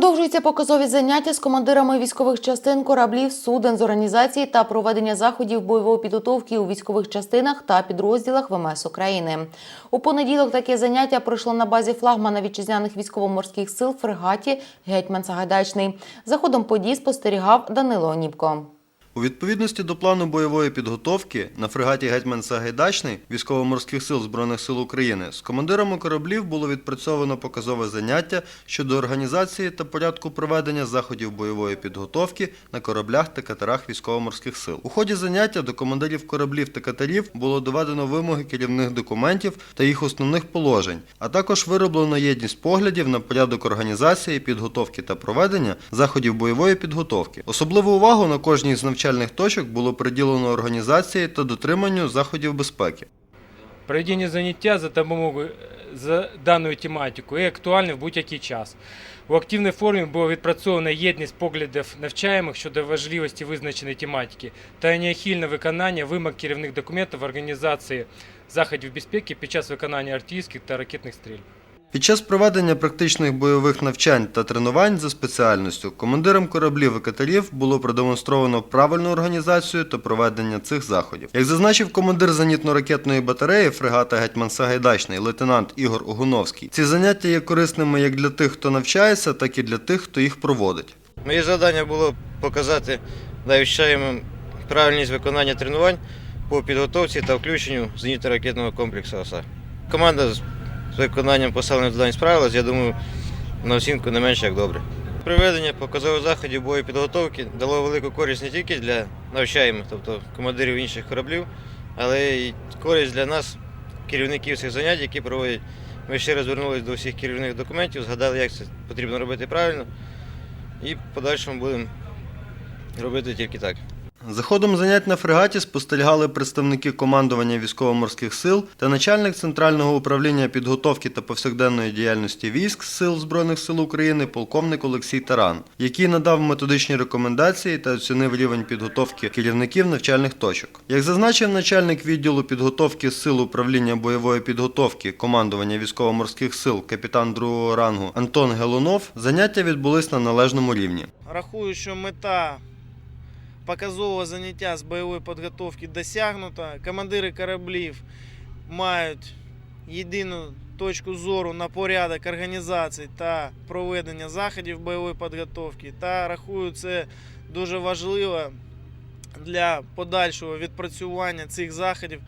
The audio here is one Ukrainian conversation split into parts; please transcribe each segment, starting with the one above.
Продовжуються показові заняття з командирами військових частин кораблів, суден з організації та проведення заходів бойової підготовки у військових частинах та підрозділах ВМС України. У понеділок таке заняття пройшло на базі флагмана вітчизняних військово-морських сил фрегаті Гетьман Сагайдачний. За ходом подій спостерігав Данило Оніпко. У відповідності до плану бойової підготовки на фрегаті Гетьман Сагайдачний військово-морських сил Збройних сил України з командирами кораблів було відпрацьовано показове заняття щодо організації та порядку проведення заходів бойової підготовки на кораблях та катерах військово-морських сил. У ході заняття до командирів кораблів та катерів було доведено вимоги керівних документів та їх основних положень, а також вироблено єдність поглядів на порядок організації, підготовки та проведення заходів бойової підготовки. Особливу увагу на кожній з навчальних точок було приділено організації та дотриманню заходів безпеки. Проведення заняття за допомогою за даною тематику є актуальне в будь-який час. У активній формі було відпрацьовано єдність поглядів навчаємих щодо важливості визначеної тематики та неухильне виконання вимог керівних документів організації заходів безпеки під час виконання артилерійських та ракетних стрільб. Під час проведення практичних бойових навчань та тренувань за спеціальністю командирам кораблів і катерів було продемонстровано правильну організацію та проведення цих заходів. Як зазначив командир зенітно-ракетної батареї фрегата Гетьман Сагайдачний лейтенант Ігор Огуновський, ці заняття є корисними як для тих, хто навчається, так і для тих, хто їх проводить. Моє завдання було показати навчаємим правильність виконання тренувань по підготовці та включенню зенітно-ракетного комплексу ОСА. Команда з виконанням поставлених завдань справилась, я думаю, на оцінку не менше як добре. Проведення показових заходів бою підготовки дало велику користь не тільки для навчаємих, тобто командирів інших кораблів, але й користь для нас, керівників цих занять, які проводять. Ми ще раз звернулися до всіх керівних документів, згадали, як це потрібно робити правильно, і в подальшому будемо робити тільки так. За ходом занять на фрегаті спостерігали представники командування військово-морських сил та начальник Центрального управління підготовки та повсякденної діяльності військ Сил Збройних сил України полковник Олексій Таран, який надав методичні рекомендації та оцінив рівень підготовки керівників навчальних точок. Як зазначив начальник відділу підготовки сил управління бойової підготовки командування військово-морських сил капітан другого рангу Антон Гелунов, заняття відбулись на належному рівні. Рахую, що мета показового заняття з бойової підготовки досягнуто. Командири кораблів мають єдину точку зору на порядок організації та проведення заходів бойової підготовки. Та рахую, це дуже важливо для подальшого відпрацювання цих заходів.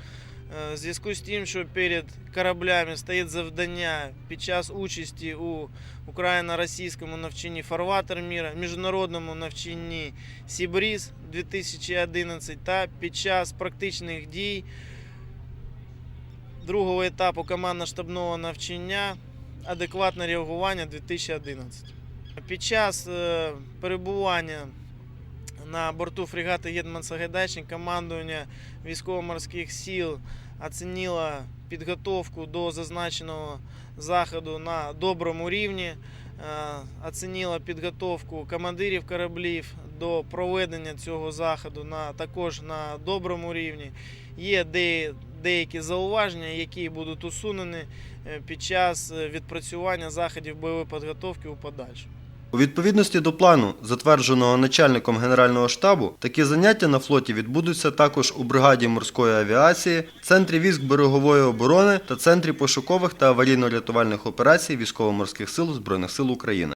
Е, В зв'язку з тим, що перед кораблями стоїть завдання під час участі у україно-російському навчанні «Фарватер міра, міжнародному навчанні Сібріз 2011 та під час практичних дій другого етапу командно-штабного навчання адекватне реагування 2011. Під час е, перебування на борту фрегата Гетман Сагайдачний командування військово-морських сил оцінило підготовку до зазначеного заходу на доброму рівні, е, оцінило підготовку командирів кораблів до проведення цього заходу на, також на доброму рівні. Є де, деякі зауваження, які будуть усунені е, під час е, відпрацювання заходів бойової підготовки у подальшому. У відповідності до плану, затвердженого начальником Генерального штабу, такі заняття на флоті відбудуться також у бригаді морської авіації, центрі військ берегової оборони та центрі пошукових та аварійно-рятувальних операцій військово-морських сил Збройних сил України.